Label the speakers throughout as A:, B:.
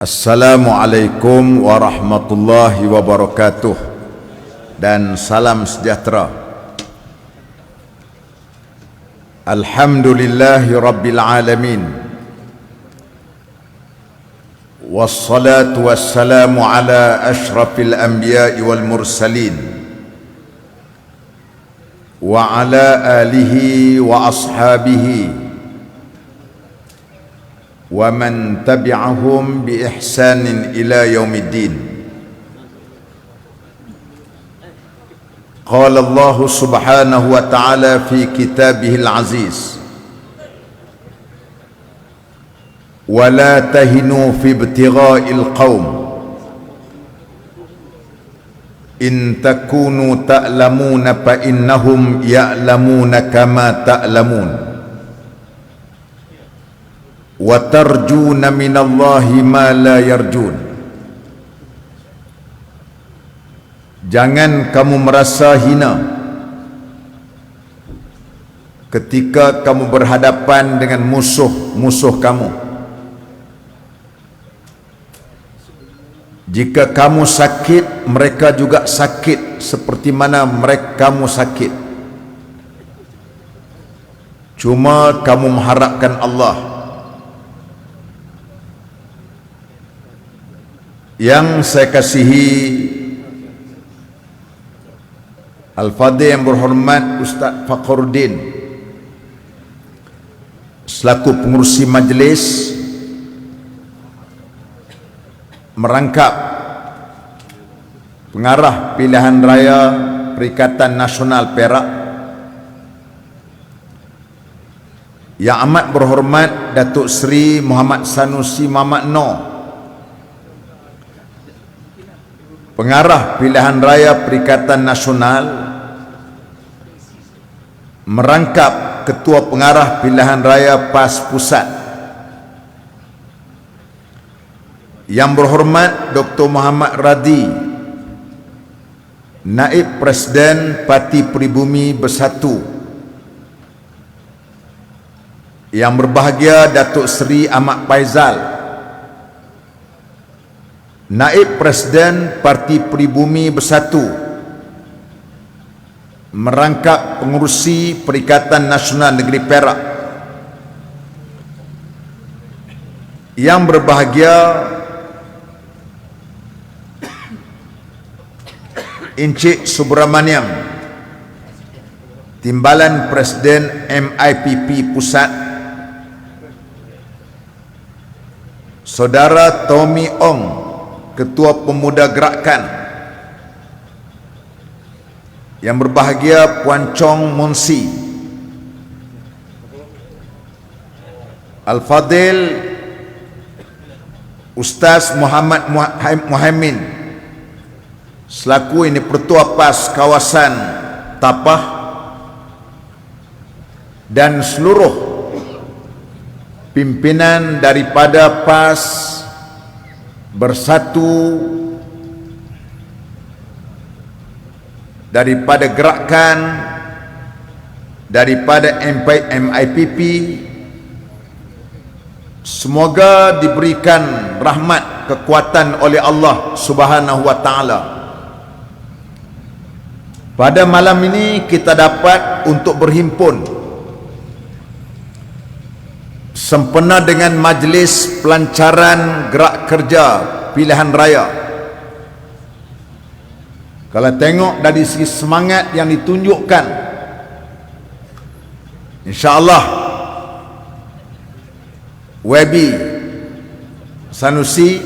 A: Assalamualaikum warahmatullahi wabarakatuh dan salam sejahtera. Alhamdulillahi rabbil alamin. Wassalatu wassalamu ala ashrafil anbiya'i wal mursalin. Wa ala alihi wa ashabihi ومن تبعهم بإحسان إلى يوم الدين. قال الله سبحانه وتعالى في كتابه العزيز ولا تهنوا في ابتغاء القوم. إن تكونوا تألمون فإنهم يألمون كما تألمون. Wa tarjuna minallahi ma la yarjun jangan kamu merasa hina ketika kamu berhadapan dengan musuh-musuh kamu. Jika kamu sakit mereka juga sakit seperti mana mereka kamu sakit. Cuma kamu mengharapkan Allah yang saya kasihi Al-Fadhil yang berhormat Ustaz Fakhruddin selaku pengurusi majlis merangkap pengarah pilihan raya Perikatan Nasional Perak. Yang amat berhormat Datuk Seri Muhammad Sanusi Muhammad Noor pengarah pilihan raya Perikatan Nasional merangkap ketua pengarah pilihan raya PAS Pusat yang berhormat Dr. Muhammad Radi Naib Presiden Parti Pribumi Bersatu yang berbahagia Datuk Seri Ahmad Faizal Naib Presiden Parti Pribumi Bersatu merangkap pengurusi Perikatan Nasional Negeri Perak yang berbahagia Encik Subramaniam Timbalan Presiden MIPP Pusat Saudara Tommy Ong Ketua Pemuda Gerakan. Yang berbahagia Puan Chong Monsi Al-Fadil Ustaz Muhammad Muhammad selaku ini Pertua PAS kawasan Tapah dan seluruh pimpinan daripada PAS bersatu daripada gerakan daripada MIPP semoga diberikan rahmat kekuatan oleh Allah Subhanahu wa taala. Pada malam ini kita dapat untuk berhimpun sempena dengan majlis pelancaran gerak kerja pilihan raya. Kalau tengok dari segi semangat yang ditunjukkan insyaallah Webi Sanusi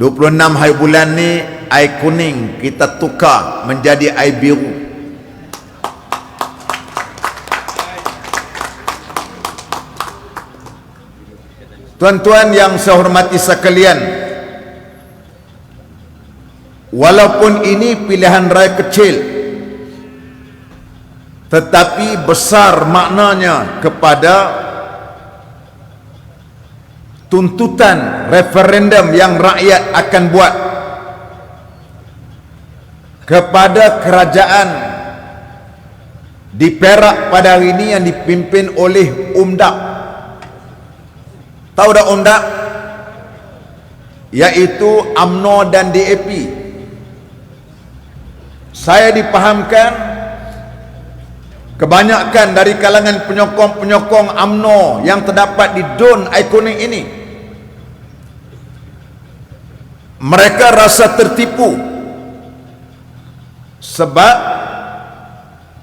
A: 26 hari bulan ni air kuning kita tukar menjadi air biru Tuan-tuan yang saya hormati sekalian Walaupun ini pilihan raya kecil Tetapi besar maknanya kepada Tuntutan referendum yang rakyat akan buat Kepada kerajaan Di Perak pada hari ini yang dipimpin oleh Umdak Tahu dah Om Tak? yaitu AMNO dan DAP saya dipahamkan kebanyakan dari kalangan penyokong-penyokong AMNO yang terdapat di Don ikonik ini. Mereka rasa tertipu sebab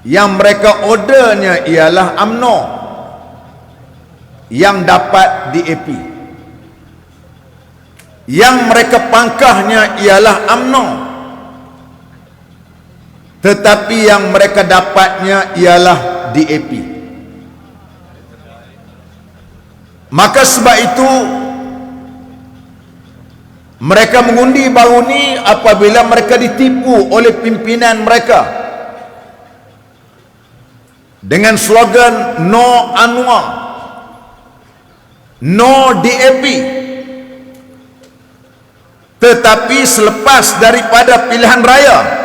A: yang mereka ordernya ialah AMNO yang dapat DAP yang mereka pangkahnya ialah AMNO tetapi yang mereka dapatnya ialah DAP maka sebab itu mereka mengundi baru ni apabila mereka ditipu oleh pimpinan mereka. Dengan slogan no Anwar no DAP tetapi selepas daripada pilihan raya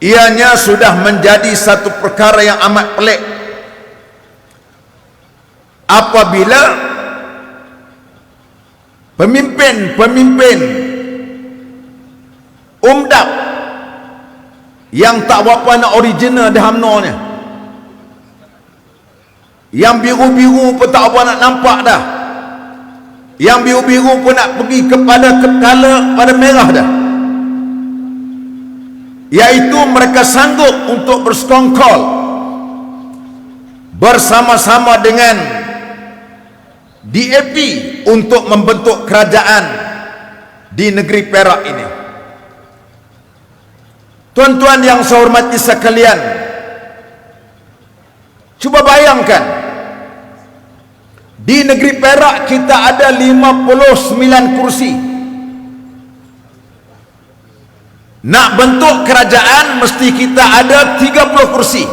A: ianya sudah menjadi satu perkara yang amat pelik. Apabila pemimpin-pemimpin umdap yang tak berapa nak original dah UMNO ni yang biru-biru pun tak apa nak nampak dah. Yang biru-biru pun nak pergi kepada kepala pada merah dah. Iaitu mereka sanggup untuk bersekongkol bersama-sama dengan DAP untuk membentuk kerajaan di negeri Perak ini. Tuan-tuan yang saya hormati sekalian cuba bayangkan di negeri Perak kita ada 59 kursi. Nak bentuk kerajaan mesti kita ada 30 kursi.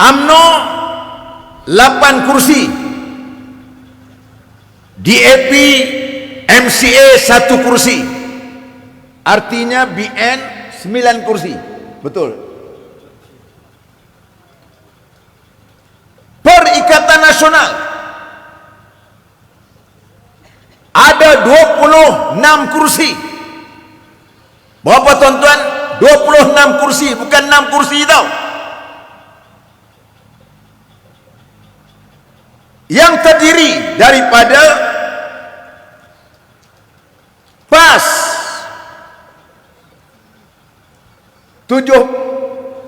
A: AMNO 8 kursi. DAP MCA 1 kursi. Artinya BN 9 kursi. Betul. Perikatan Nasional ada 26 kursi. Berapa tuan-tuan? 26 kursi, bukan 6 kursi tau. Yang terdiri daripada PAS tujuh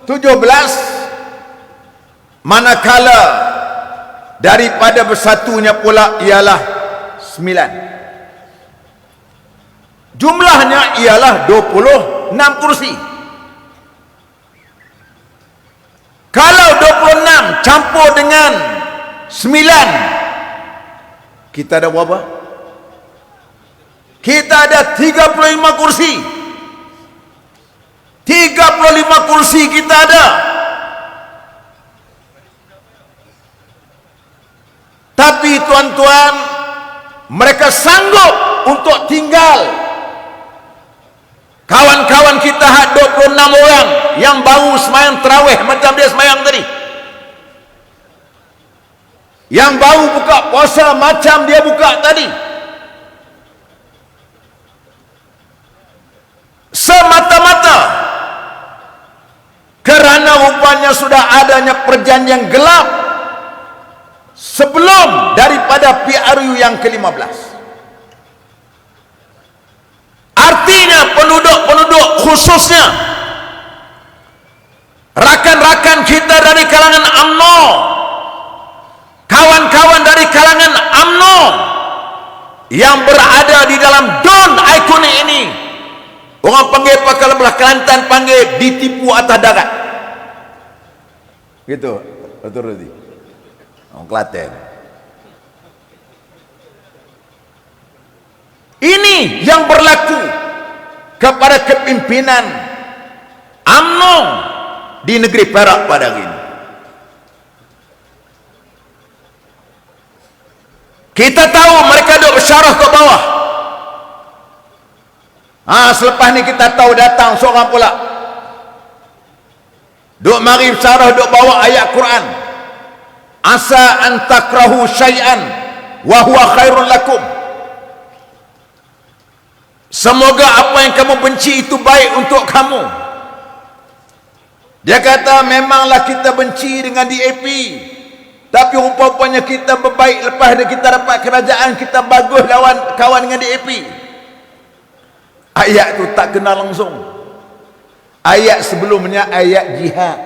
A: tujuh belas. Manakala daripada bersatunya pula ialah sembilan. Jumlahnya ialah dua puluh enam kursi. Kalau dua puluh enam campur dengan sembilan kita ada berapa? kita ada tiga puluh lima kursi 35 kursi kita ada. Tapi tuan-tuan mereka sanggup untuk tinggal. Kawan-kawan kita had 26 orang yang baru semayang terawih macam dia semayang tadi. Yang baru buka puasa macam dia buka tadi. Semata-mata kerana rupanya sudah adanya perjanjian gelap sebelum daripada PRU yang ke-15 artinya penduduk-penduduk khususnya rakan-rakan kita dari kalangan UMNO kawan-kawan dari kalangan UMNO yang berada di dalam don ikonik ini orang panggil pakai belah Kelantan panggil ditipu atas darat Gitu, betul Rudi. Orang Klaten. Ini yang berlaku kepada kepimpinan UMNO di negeri Perak pada hari ini. Kita tahu mereka duduk bersyarah ke bawah. Ah, selepas ni kita tahu datang seorang pula duk mari syarah duk bawa ayat Quran. Asa an takrahu syai'an wa huwa khairun lakum. Semoga apa yang kamu benci itu baik untuk kamu. Dia kata memanglah kita benci dengan DAP tapi rupa-rupanya kita berbaik lepas kita dapat kerajaan kita bagus lawan kawan dengan DAP ayat tu tak kenal langsung ayat sebelumnya ayat jihad.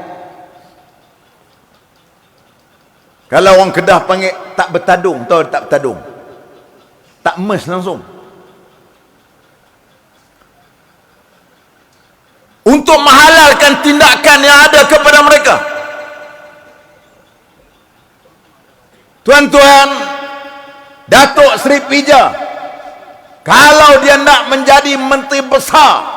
A: Kalau orang kedah panggil tak bertadung tahu tak bertadung? Tak mes langsung. Untuk menghalalkan tindakan yang ada kepada mereka. Tuan-tuan Datuk Seri Pija kalau dia nak menjadi menteri besar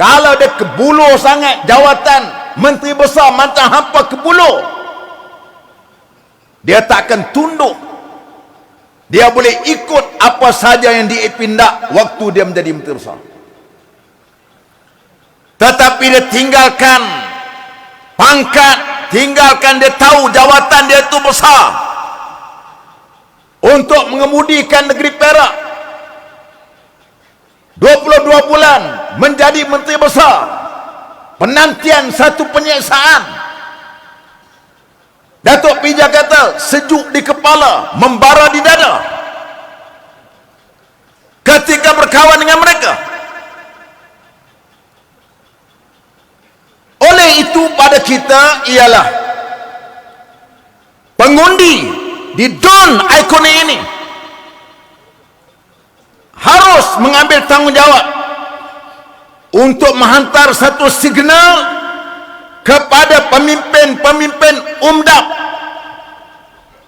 A: kalau dia kebulu sangat jawatan menteri besar macam hampa kebulu dia takkan tunduk. Dia boleh ikut apa saja yang diipindak waktu dia menjadi menteri besar. Tetapi dia tinggalkan pangkat tinggalkan dia tahu jawatan dia itu besar. Untuk mengemudikan negeri Perak 22 bulan menjadi menteri besar. Penantian satu penyiksaan. Datuk Pija kata sejuk di kepala membara di dada. Ketika berkawan dengan mereka oleh itu pada kita ialah pengundi di Don Iconic ini mengambil tanggungjawab untuk menghantar satu signal kepada pemimpin-pemimpin umdap.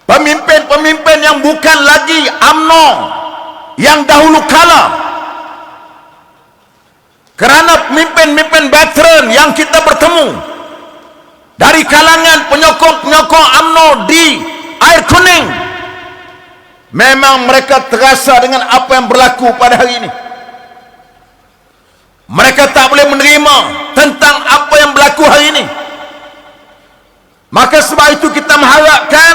A: Pemimpin-pemimpin yang bukan lagi amno yang dahulu kala. Kerana pemimpin-pemimpin veteran yang kita bertemu dari kalangan penyokong-penyokong amno di air kuning memang mereka terasa dengan apa yang berlaku pada hari ini. Mereka tak boleh menerima tentang apa yang berlaku hari ini. Maka sebab itu kita mengharapkan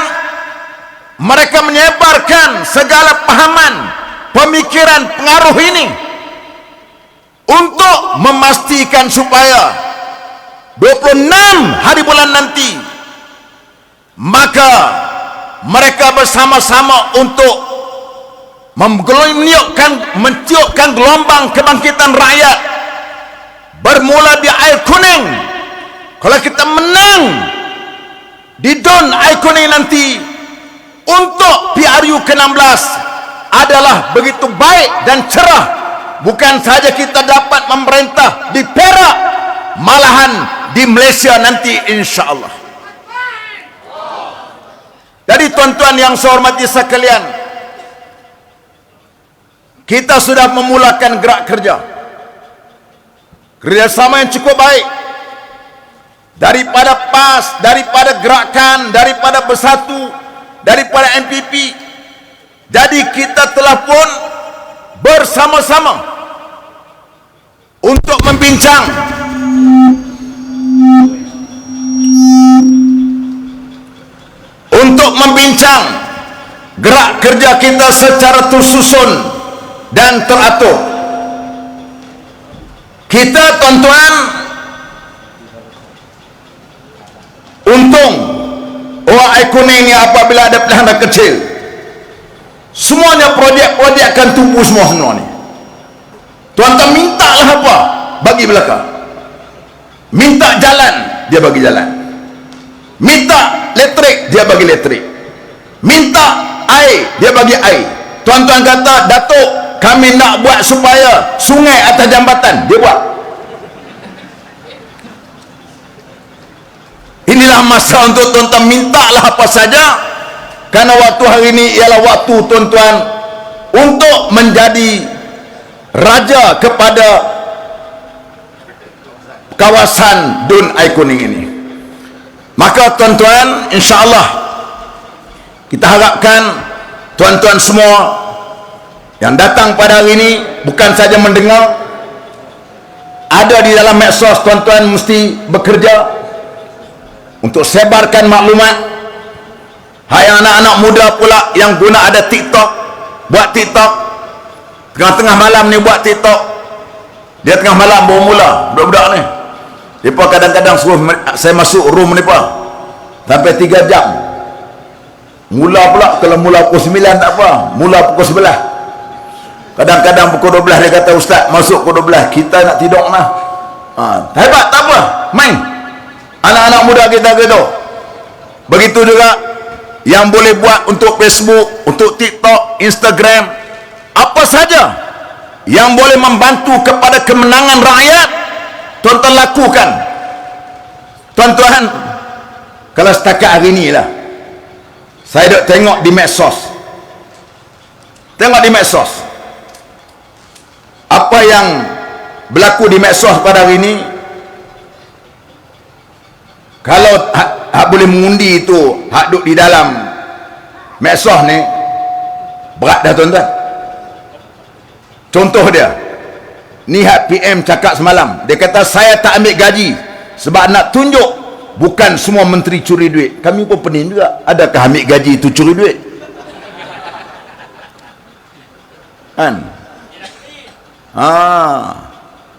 A: mereka menyebarkan segala pahaman pemikiran pengaruh ini untuk memastikan supaya 26 hari bulan nanti maka mereka bersama-sama untuk meniupkan mentiupkan gelombang kebangkitan rakyat. Bermula di air kuning. Kalau kita menang di Don air kuning nanti. Untuk PRU ke-16 adalah begitu baik dan cerah. Bukan saja kita dapat memerintah di Perak malahan di Malaysia nanti insyaAllah jadi tuan-tuan yang saya hormati sekalian, kita sudah memulakan gerak kerja. Kerjasama yang cukup baik. Daripada PAS, daripada gerakan, daripada bersatu, daripada MPP. Jadi kita telah pun bersama-sama untuk membincang untuk membincang gerak kerja kita secara tersusun dan teratur. Kita tuan-tuan untung orang ekonomi ni apabila ada pelihara kecil. Semuanya projek-projek akan tumbuh semua semua ni. Tuan-tuan minta lah apa? Bagi belakang. Minta jalan dia bagi jalan minta elektrik dia bagi elektrik. Minta air dia bagi air. Tuan-tuan kata datuk kami nak buat supaya sungai atas jambatan. Dia buat. Inilah masa untuk tuan-tuan minta lah apa saja. Kerana waktu hari ini ialah waktu tuan-tuan untuk menjadi raja kepada kawasan Dun Aikuning ini maka tuan-tuan insya-Allah kita harapkan tuan-tuan semua yang datang pada hari ini bukan saja mendengar ada di dalam medsos tuan-tuan mesti bekerja untuk sebarkan maklumat. Hai anak-anak muda pula yang guna ada tiktok buat tiktok. Tengah-tengah malam ni buat tiktok. Dia tengah malam baru mula budak-budak ni mereka kadang-kadang suruh saya masuk room mereka. Sampai 3 jam. Mula pula kalau mula pukul 9 tak apa mula pukul 11 kadang-kadang pukul 12 dia kata ustaz masuk pukul 12 kita nak tidur lah ha, hebat tak apa main. Anak-anak muda kita gitu. Begitu juga yang boleh buat untuk Facebook untuk TikTok Instagram apa saja yang boleh membantu kepada kemenangan rakyat tuan-tuan lakukan. Tuan-tuan kalau setakat hari ni lah saya duk tengok di medsos. Tengok di medsos. Apa yang berlaku di medsos pada hari ini kalau hak, hak boleh mengundi itu hak duduk di dalam medsos ni berat dah tuan-tuan. Contoh dia ni hak PM cakap semalam. Dia kata saya tak ambil gaji sebab nak tunjuk bukan semua menteri curi duit. Kami pun pening juga. Adakah ambil gaji itu curi duit? Kan? Ha.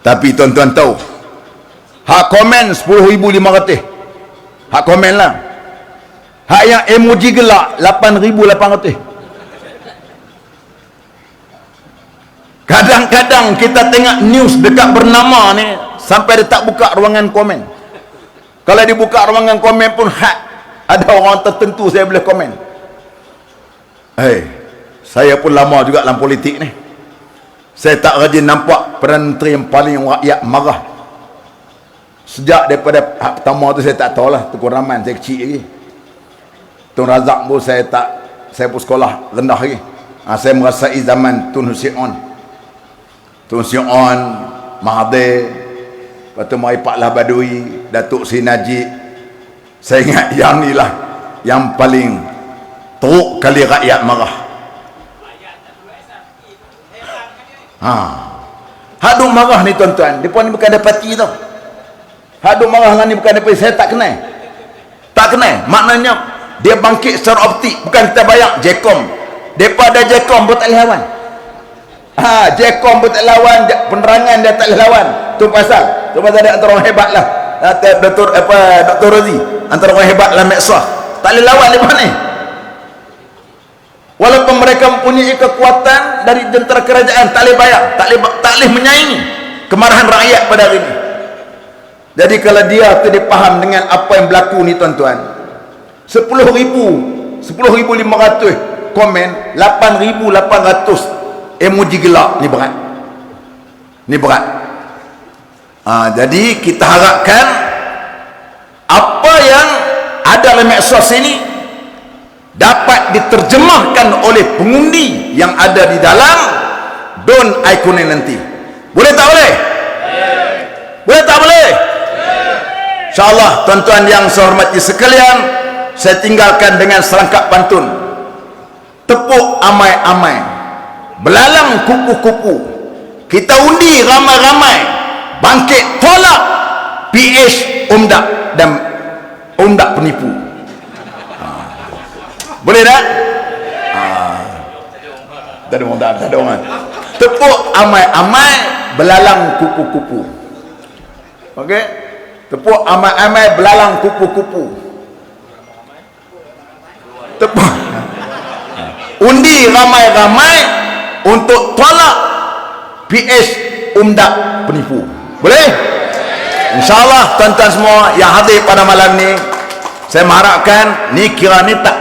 A: tapi tuan-tuan tahu hak komen 10,500 hak komen lah hak yang emoji gelak 8,800 kadang-kadang kita tengok news dekat bernama ni sampai dia tak buka ruangan komen. Kalau dibuka ruangan komen pun hak ada orang tertentu saya boleh komen. Hey, saya pun lama juga dalam politik ni. Saya tak rajin nampak Perdana Menteri yang paling rakyat marah. Sejak daripada hak pertama tu saya tak tahu lah Tukul Rahman saya kecil lagi. Tun Razak pun saya tak saya pun sekolah rendah lagi. Ha, saya merasai zaman Tun Hussein On Tun Hussein On Mahathir lepas tu Mai Pak Lah Badui Datuk Sri Najib saya ingat yang ni lah yang paling teruk kali rakyat marah ha. Hadung marah ni tuan-tuan dia pun bukan ada parti tau Hak duk marah ni bukan daripada saya tak kenal. Tak kenal. Maknanya dia bangkit secara optik. Bukan kita bayang. Jekom. Mereka ada Jekom boleh lawan. Ha, Jekom pun tak lawan. Penerangan dia tak lawan. Tu pasal. Tu pasal dia antara orang hebat lah. Doktor, apa, Doktor Rozi. Antara orang hebat lah Meksah. Tak boleh lawan di mana Walaupun mereka mempunyai kekuatan dari jentera kerajaan. Tak boleh bayar. Tak boleh, tak boleh menyaingi kemarahan rakyat pada hari ini. Jadi kalau dia tu faham dengan apa yang berlaku ni tuan-tuan. 10 ribu, 10 ribu 500 komen, 8 ribu 800 emoji gelap ni berat. Ni berat. Ha, jadi kita harapkan apa yang ada dalam medsos ini dapat diterjemahkan oleh pengundi yang ada di dalam don ikonin nanti. Boleh tak boleh? Boleh tak boleh? InsyaAllah tuan-tuan yang saya hormati sekalian Saya tinggalkan dengan serangkap pantun Tepuk amai-amai Belalang kupu-kupu Kita undi ramai-ramai Bangkit tolak PH umdak dan umdak penipu ha. Boleh tak? Ha. Tak ada orang tak ada orang Tepuk amai-amai Belalang kupu-kupu Okey Tepuk amai-amai belalang kupu-kupu. Tepuk. Undi ramai-ramai untuk tolak PS umdak penipu. Boleh? InsyaAllah tuan-tuan semua yang hadir pada malam ni saya mengharapkan ni kira ni tak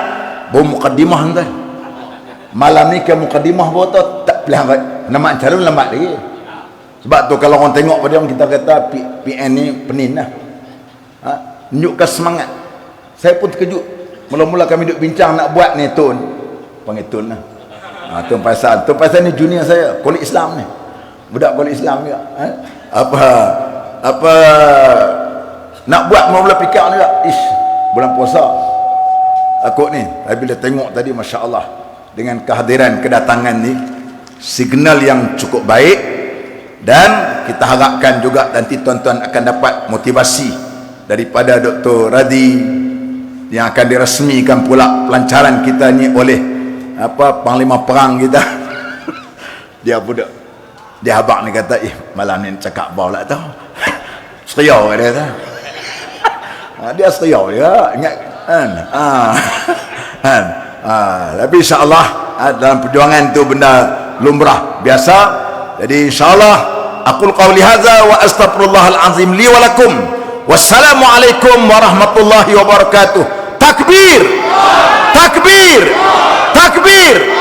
A: baru mukadimah tuan. Malam ni ke mukadimah baru tu tak pelihara nama calon lambat lagi. Sebab tu kalau orang tengok pada orang kita kata PN ni penin lah. Ha? Menunjukkan semangat. Saya pun terkejut. Mula-mula kami duduk bincang nak buat ni Tun. Panggil Tun lah. Ha, Tun Faisal. Tun Faisal ni junior saya. Kulit Islam ni. Budak kulit Islam juga. Ha? Apa apa nak buat mula-mula fikir ni juga. Ish, bulan puasa. Aku ni. Tapi bila tengok tadi Masya Allah. Dengan kehadiran kedatangan ni. Signal yang cukup baik dan kita harapkan juga nanti tuan-tuan akan dapat motivasi daripada Dr. Radhi yang akan diresmikan pula pelancaran kita ni oleh apa panglima perang kita? Dia budak. Dia habak ni kata eh malam ni cakap bau lah tau seriau dia kata ha, dia seriau dia ingat kan? Ha. kan? Ha. tapi insyaAllah dalam perjuangan tu benda lumrah biasa. Jadi insyaAllah aku qawli hadza wa astaghfirullahal azim li wa lakum. Wassalamualaikum warahmatullahi wabarakatuh. Takbir takbir takbir